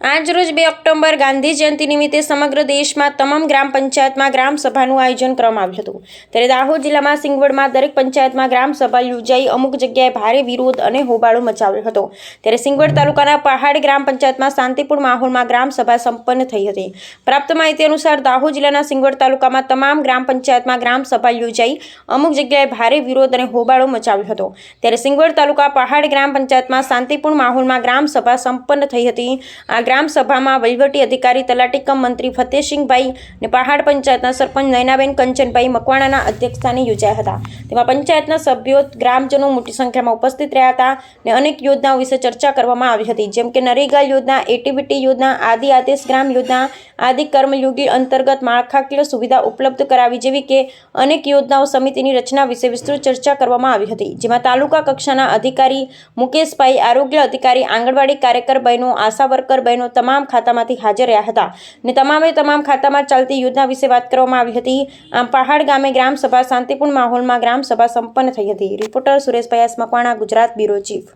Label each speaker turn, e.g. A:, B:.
A: આજ રોજ બે ઓક્ટોબર ગાંધી જયંતિ નિમિત્તે સમગ્ર દેશમાં તમામ ગ્રામ પંચાયતમાં ગ્રામ સભાનું આયોજન કરવામાં આવ્યું હતું. ત્યારે દાહોદ જિલ્લામાં સિંગવડમાં દરેક પંચાયતમાં ગ્રામ સભા યોજાઈ, અમુક જગ્યાએ ભારે વિરોધ અને હોબાળો મચાવ્યો હતો. ત્યારે સિંગવડ તાલુકાના પહાડ ગ્રામ પંચાયતમાં શાંતિપૂર્ણ માહોલમાં ગ્રામ સભા સંપન્ન થઈ હતી. પ્રાપ્ત માહિતી અનુસાર દાહોદ જિલ્લાના સિંગવડ તાલુકામાં તમામ ગ્રામ પંચાયતમાં ગ્રામ સભા યોજાઈ, અમુક જગ્યાએ ભારે વિરોધ અને હોબાળો મચાવ્યો હતો. ત્યારે સિંગવડ તાલુકા પહાડ ગ્રામ પંચાયતમાં શાંતિપૂર્ણ માહોલમાં ગ્રામ સભા સંપન્ન થઈ હતી. આ ગ્રામ સભામાં વહીવટી અધિકારી તલાટી કમ મંત્રી ફતેહસિંહભાઈ અને પહાડ પંચાયતના સરપંચ નયનાબેન કંચનભાઈ મકવાણાના અધ્યક્ષસ્થાને યોજાયા હતા. તેમાં પંચાયતના સભ્યો, ગ્રામજનો મોટી સંખ્યામાં ઉપસ્થિત રહ્યા હતા અને અનેક યોજનાઓ વિશે ચર્ચા કરવામાં આવી હતી. જેમ કે નરેગા યોજના, એટીવીટી યોજના, આદિ આદેશ ગ્રામ યોજના, આદિ કર્મયોગી અંતર્ગત માળખાકીય સુવિધા ઉપલબ્ધ કરાવી જેવી કે અનેક યોજનાઓ સમિતિની રચના વિશે વિસ્તૃત ચર્ચા કરવામાં આવી હતી. જેમાં તાલુકા કક્ષાના અધિકારી મુકેશભાઈ, આરોગ્ય અધિકારી, આંગણવાડી કાર્યકર બહેનો, આશા વર્કર બહેનો તમામ ખાતામાંથી હાજર રહ્યા હતા. અને તમામે તમામ ખાતામાં ચાલતી યોજના વિશે વાત કરવામાં આવી હતી. આમ પહાડ ગામે ગ્રામસભા શાંતિપૂર્ણ માહોલમાં ગ્રામસભા સંપન્ન થઈ હતી. Reporter Sureshbhai Makwana Gujarat bureau chief.